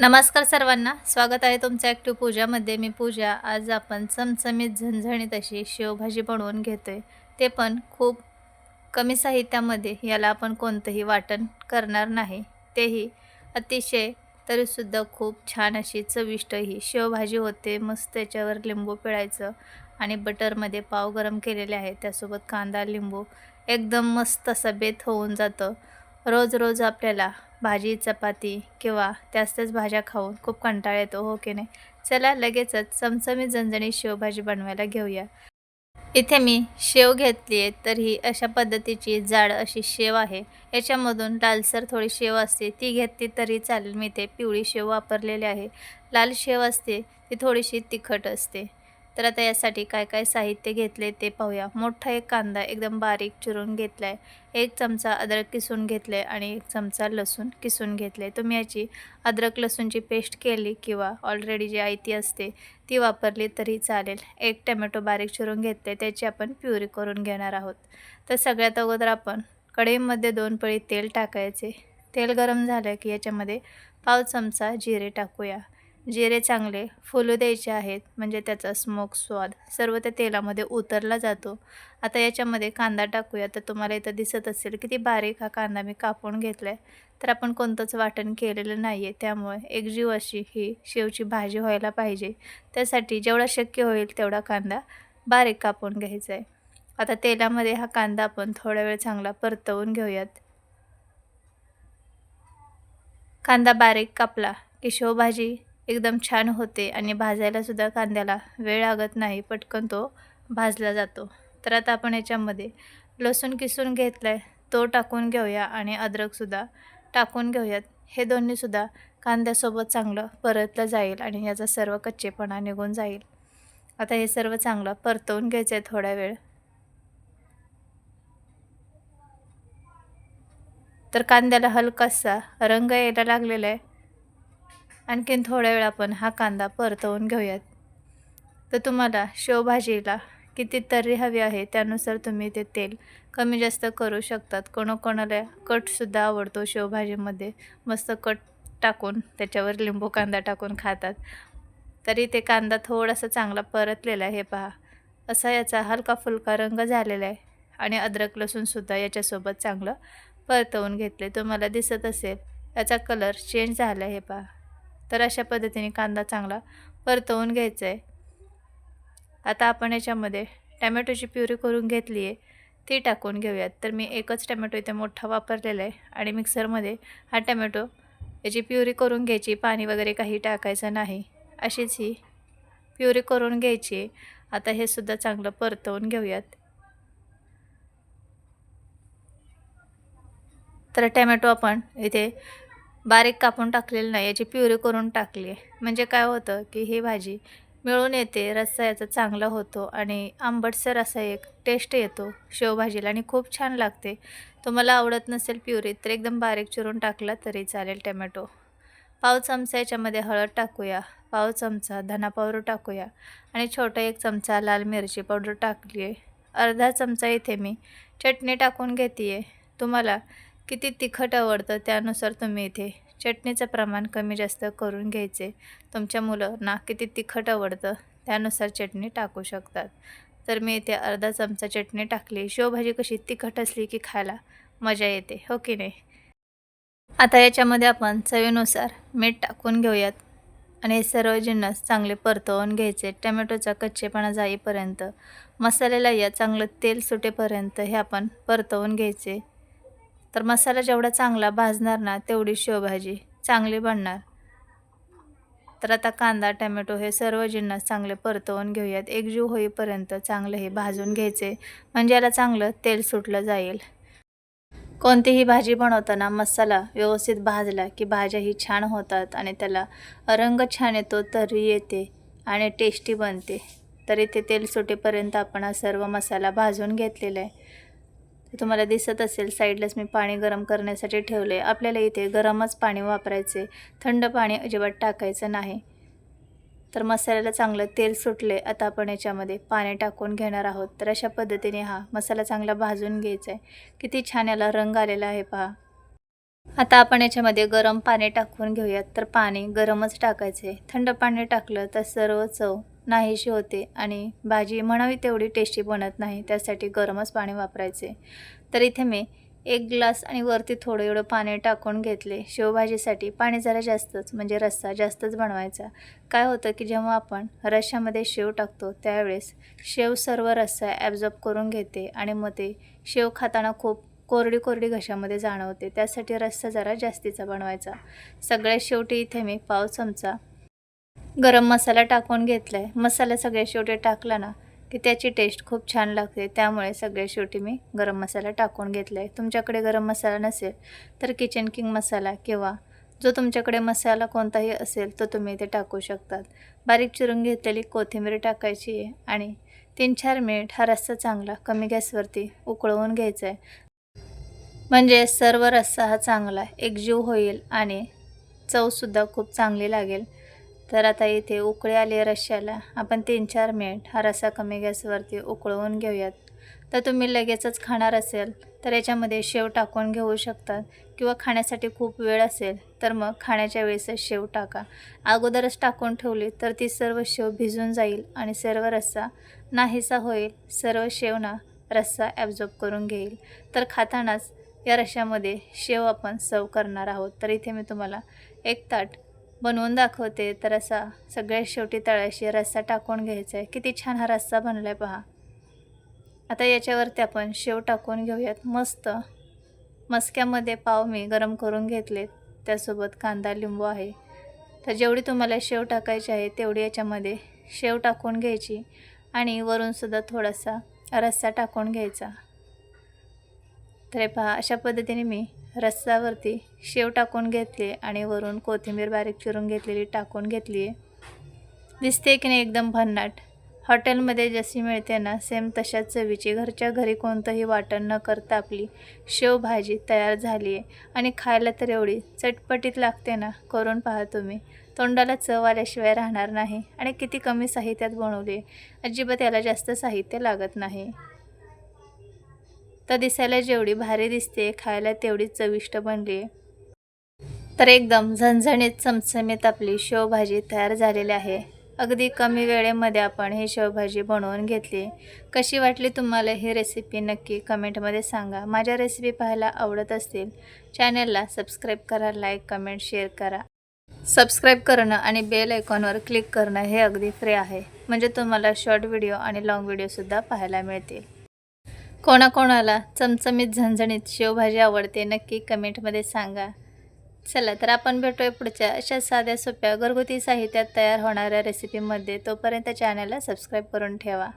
नमस्कार सर्वांना. स्वागत आहे तुमचं ॲक्टिव्ह पूजामध्ये. मी पूजा. आज आपण चमचमीत झणझणीत अशी शेवभाजी बनवून घेतो आहे ते पण खूप कमी साहित्यामध्ये याला आपण कोणतंही वाटण करणार नाही. तेही अतिशय तरीसुद्धा खूप छान अशी चविष्ट ही शेवभाजी होते. मस्त त्याच्यावर लिंबू पिळायचं आणि बटरमध्ये पाव गरम केलेले आहे त्यासोबत कांदा लिंबू. एकदम मस्त असं बेत होऊन जातं. रोज रोज आपल्याला भाजी चपाती किंवा त्याच भाज्या खाऊन खूप कंटाळा येतो हो की नाही? चला लगेचच चमचमीत झणझणीत शेवभाजी बनवायला घेऊया. इथे मी शेव घेतली आहे तर ही अशा पद्धतीची जाड अशी शेव आहे. याच्यामधून लालसर थोडी शेव असते ती घेतली तरी चालेल. मी इथे पिवळी शेव वापरलेली आहे. लाल शेव असते ती थोडीशी तिखट असते. तर आता यासाठी काय काय साहित्य घेतले ते पाहूया. मोठा एक कांदा एकदम बारीक चिरून घेतला आहे एक चमचा अद्रक किसून घेतले आहे आणि एक चमचा लसूण किसून घेतले तुम्ही याची अद्रक लसूणची पेस्ट केली किंवा ऑलरेडी जी आयती असते ती वापरली तरी चालेल. एक टमॅटो बारीक चिरून घेतले त्याची आपण प्युरी करून घेणार आहोत. तर सगळ्यात अगोदर आपण कढईमध्ये दोन पळी तेल टाकायचे. तेल गरम झालं की याच्यामध्ये पाव चमचा जिरे टाकूया. जिरे चांगले फुलू द्यायचे आहेत म्हणजे त्याचा स्मोक स्वाद सर्व त्या तेलामध्ये उतरला जातो. आता याच्यामध्ये कांदा टाकूया तर तुम्हाला इथं दिसत असेल किती बारीक हा कांदा मी कापून घेतला आहे तर आपण कोणतंच वाटण केलेलं नाही आहे त्यामुळे एकजीव अशी ही शेवची भाजी व्हायला पाहिजे. त्यासाठी जेवढा शक्य होईल तेवढा कांदा बारीक कापून घ्यायचा आहे. आता तेलामध्ये हा कांदा आपण थोडा वेळ चांगला परतवून घेऊयात. कांदा बारीक कापला की शेवभाजी एकदम छान होते आणि भाजायलासुद्धा कांद्याला वेळ लागत नाही पटकन तो भाजला जातो. तर आता आपण याच्यामध्ये लसूण किसून घेतला आहे तो टाकून घेऊया आणि अद्रकसुद्धा टाकून घेऊयात. हे दोन्हीसुद्धा कांद्यासोबत चांगलं परतलं जाईल आणि याचा सर्व कच्चेपणा निघून जाईल. आता हे सर्व चांगलं परतवून घ्यायचं आहे थोडा वेळ. तर कांद्याला हलकासा रंग यायला लागलेला आहे. आणखीन थोड्या वेळ आपण हा कांदा परतवून घेऊयात. तर तुम्हाला शेवभाजीला किती तर्री हवी आहे त्यानुसार तुम्ही ते तेल कमी जास्त करू शकतात. कोणाकोणाला कटसुद्धा आवडतो शेवभाजीमध्ये. मस्त कट टाकून त्याच्यावर लिंबू कांदा टाकून खातात. तरी ते कांदा थोडासा चांगला परतलेला आहे पहा. असा याचा हलका फुलका रंग झालेला आहे आणि अद्रक लसूणसुद्धा याच्यासोबत चांगलं परतवून घेतले. तुम्हाला दिसत असेल याचा कलर चेंज झाला आहे पहा. तर अशा पद्धतीने कांदा चांगला परतवून घ्यायचा आहे आता आपण याच्यामध्ये टॅमॅटोची प्युरी करून घेतली आहे ती टाकून घेऊयात. तर मी एकच टॅमॅटो इथे मोठा वापरलेला आहे आणि मिक्सरमध्ये हा टमॅटो याची प्युरी करून घ्यायची पाणी वगैरे काही टाकायचं नाही. अशीच ही प्युरी करून घ्यायची आहे. आता हे सुद्धा चांगलं परतवून घेऊयात. तर टॅमॅटो आपण इथे बारीक कापून टाकलेलं नाही याची प्युरी करून टाकली. आहे म्हणजे काय होतं की ही भाजी मिळून येते रस्सा याचा चांगला होतो आणि आंबटसर असा एक टेस्ट येतो शेवभाजीला आणि खूप छान लागते. तुम्हाला आवडत नसेल प्युरी तर एकदम बारीक चिरून टाकला तरी चालेल टमॅटो. पाव चमचा याच्यामध्ये हळद टाकूया पाव चमचा धना पावडर टाकूया आणि छोटा एक चमचा लाल मिरची पावडर टाकली आहे अर्धा चमचा इथे मी चटणी टाकून घेते आहे तुम्हाला किती तिखट आवडतं त्यानुसार तुम्ही इथे चटणीचं प्रमाण कमी जास्त करून घ्यायचे. तुमच्या मुलांना किती तिखट आवडतं त्यानुसार चटणी टाकू शकतात. तर मी इथे अर्धा चमचा चटणी टाकली. शेवभाजी कशी तिखट असली की खायला मजा येते हो की नाही? आता याच्यामध्ये आपण चवीनुसार मीठ टाकून घेऊयात. आणि हे सर्व जिन्नस चांगले परतवून घ्यायचे. टमॅटोचा कच्चेपणा जाईपर्यंत मसाल्याला या चांगलं तेल सुटेपर्यंत हे आपण परतवून घ्यायचे. तर मसाला जेवढा चांगला भाजणार ना तेवढी शेवभाजी चांगली बनणार. तर आता कांदा टमॅटो हे सर्व जिन्नस चांगले परतवून घेऊयात. एकजीव होईपर्यंत चांगलं हे भाजून घ्यायचे. म्हणजे याला चांगलं तेल सुटलं जाईल. कोणतीही भाजी बनवताना मसाला व्यवस्थित भाजला की भाज्याही छान होतात आणि त्याला रंग छान येतो तरी येते आणि टेस्टी बनते. तर इथे तेल सुटेपर्यंत आपण हा सर्व मसाला भाजून घेतलेला आहे. तुम्हाला दिसत असेल साईडलाच मी पाणी गरम करण्यासाठी ठेवले आपल्याला इथे गरमच पाणी वापरायचे थंड पाणी अजिबात टाकायचं नाही. तर मसाल्याला चांगलं तेल सुटले आता आपण याच्यामध्ये पाणी टाकून घेणार आहोत. तर अशा पद्धतीने हा मसाला चांगला भाजून घ्यायचा आहे किती छान याला रंग आलेला आहे पहा. आता आपण याच्यामध्ये गरम पाणी टाकून घेऊयात. तर पाणी गरमच टाकायचे थंड पाणी टाकलं तर सर्व चव नाहीशी होते आणि भाजी म्हणावी तेवढी टेस्टी बनत नाही त्यासाठी गरमच पाणी वापरायचे. तर इथे मी एक ग्लास आणि वरती थोडं एवढं पाणी टाकून घेतले. शेवभाजीसाठी पाणी जरा जास्तच म्हणजे रस्सा जास्तच बनवायचा. काय होतं की जेव्हा आपण रश्श्यामध्ये शेव टाकतो त्यावेळेस शेव सर्व रस्सा ॲब्झॉर्ब करून घेते आणि मग ते शेव खाताना खूप कोरडी कोरडी घशामध्ये जाणवते. त्यासाठी रस्सा जरा जास्तीचा बनवायचा. सगळ्यात शेवटी इथे मी पाव चमचा गरम मसाला टाकून घेतला आहे मसाला सगळ्या शेवटी टाकला ना की त्याची टेस्ट खूप छान लागते. त्यामुळे सगळ्या शेवटी मी गरम मसाला टाकून घेतला आहे तुमच्याकडे गरम मसाला नसेल तर किचन किंग मसाला किंवा जो तुमच्याकडे मसाला कोणताही असेल तो तुम्ही इथे टाकू शकतात. बारीक चिरून घेतलेली कोथिंबीर टाकायची आहे आणि तीन चार मिनिट हा रस्सा चांगला कमी गॅसवरती उकळवून घ्यायचा आहे म्हणजे सर्व रस्सा हा चांगला एकजीव होईल आणि चवसुद्धा खूप चांगली लागेल. तर आता इथे उकळी आली रश्श्याला आपण तीन चार मिनिट हा रस्सा कमी गॅसवरती उकळवून घेऊयात. तर तुम्ही लगेचच खाणार असेल तर याच्यामध्ये शेव टाकून घेऊ शकतात किंवा खाण्यासाठी खूप वेळ असेल तर मग खाण्याच्या वेळेसच शेव टाका. अगोदरच टाकून ठेवली तर ती सर्व शेव भिजून जाईल आणि सर्व रस्सा नाहीसा होईल. सर्व शेवना रस्सा ॲब्झॉर्ब करून घेईल. तर खातानाच या रश्श्यामध्ये शेव आपण सर्व करणार आहोत. तर इथे मी तुम्हाला एक ताट बनवून दाखवते तर असा सगळ्यात शेवटी तळाशी रस्सा टाकून घ्यायचा आहे. किती छान हा रस्सा बनला आहे पहा. आता याच्यावरती आपण शेव टाकून घेऊयात. मस्त. मस्क्यामध्ये पाव मी गरम करून घेतलेत. त्यासोबत कांदा लिंबू आहे. तर जेवढी तुम्हाला शेव टाकायची आहे तेवढी याच्यामध्ये शेव टाकून घ्यायची आणि वरूनसुद्धा थोडासा रस्सा टाकून घ्यायचा. तर हे पहा अशा पद्धतीने मी रस्सावरती शेव टाकून घेतले आणि वरून कोथिंबीर बारीक चिरून घेतलेली टाकून घेतली. आहे दिसते की नाही एकदम भन्नाट. हॉटेलमध्ये जशी मिळते ना सेम तशाच चवीची. घरच्या घरी कोणतंही वाटण न करता आपली शेवभाजी तयार झाली आहे आणि खायला तर एवढी चटपटीत लागते ना करून पहा तुम्ही. तोंडाला चव आल्याशिवाय राहणार नाही आणि किती कमी साहित्यात बनवली आहे अजिबात याला जास्त साहित्य लागत नाही. तर दिसायला जेवढी भारी दिसते खायला तेवढी चविष्ट बनली. तर एकदम झणझणीत चमचमीत आपली शेवभाजी तयार झालेली आहे. अगदी कमी वेळेमध्ये आपण ही शेवभाजी बनवून घेतली. कशी वाटली तुम्हाला ही रेसिपी नक्की कमेंटमध्ये सांगा. माझ्या रेसिपी पाहायला आवडत असतील चॅनलला सबस्क्राईब करा लाईक कमेंट शेअर करा. सबस्क्राईब करणं आणि बेल आयकॉनवर क्लिक करणं हे अगदी फ्री आहे. म्हणजे तुम्हाला शॉर्ट व्हिडिओ आणि लाँग व्हिडिओसुद्धा पाहायला मिळतील. कोणाकोणाला चमचमीत झणझणीत शेवभाजी आवडते नक्की कमेंटमध्ये सांगा. चला तर आपण भेटूया पुढच्या अशा साध्या सोप्या घरगुती साहित्यात तयार होणाऱ्या रेसिपीमध्ये तोपर्यंत चॅनलला सबस्क्राईब करून ठेवा.